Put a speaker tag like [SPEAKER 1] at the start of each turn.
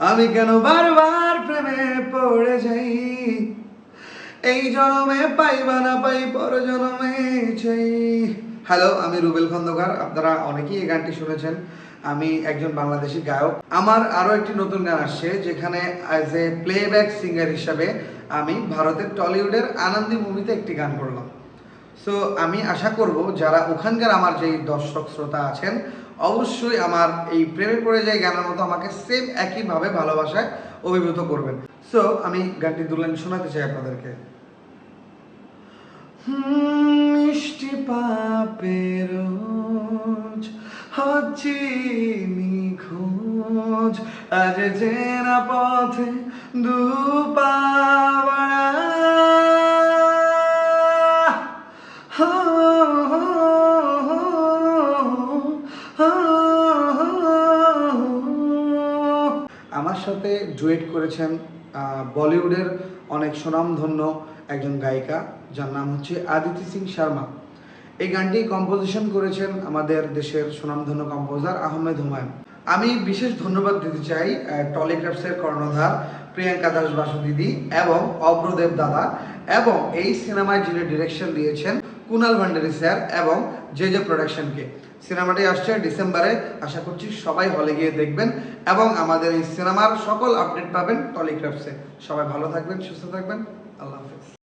[SPEAKER 1] আমি কেন বারবার প্রেমে পড়ে যাই? এই জন্মে পাইবা না পাই, পর জন্মে চাই হ্যালো আমি রুবেল খন্দকার। আপনারা অনেকেই এই গানটি শুনেছেন। আমি একজন বাংলাদেশি গায়ক। আমার আরও একটি নতুন গান আসছে, যেখানে অ্যাজ এ প্লেব্যাক সিঙ্গার হিসাবে আমি ভারতের টলিউডের আনন্দি মুভিতে একটি গান করলাম। সো আমি আশা করব যারা ওখানকার আমার যেই দর্শক শ্রোতা আছেন অবশ্যই আমার এই প্রেমে পড়ে যায় গানের মতো আমাকে সেম একইভাবে ভালোবাসায় অভিভূত করবেন। সো আমি গানটি দুলাইন শোনাতে চাই আপনাদেরকে। মিষ্টি পাপের হচ্ছি নিখোঁজ আজ জেনা পথে দুপাবড়া আমার সাথে জুয়েট করেছেন বলিউডের অনেক সুনামধন্য একজন গায়িকা, যার নাম হচ্ছে আদিতি সিং শর্মা। এই গানটি কম্পোজিশন করেছেন আমাদের দেশের সুনামধন্য কম্পোজার আহমেদ হুমায়ুন। আমি বিশেষ ধন্যবাদ দিতে চাই টলিগ্রাফসের কর্ণধার প্রিয়াঙ্কা দাস বাসু দিদি এবং অব্রদেব দাদা এবং এই সিনেমায় যিনি ডিরেকশন দিয়েছেন কুনাল ভান্ডারি, স্যার, এবং জে জে প্রোডাকশনকে। সিনেমাটি আসছে ডিসেম্বরে। আশা করছি সবাই হলে গিয়ে দেখবেন এবং আমাদের এই সিনেমার সকল আপডেট পাবেন টলিগ্রাফসে সবাই ভালো থাকবেন, সুস্থ থাকবেন। আল্লাহ হাফেজ।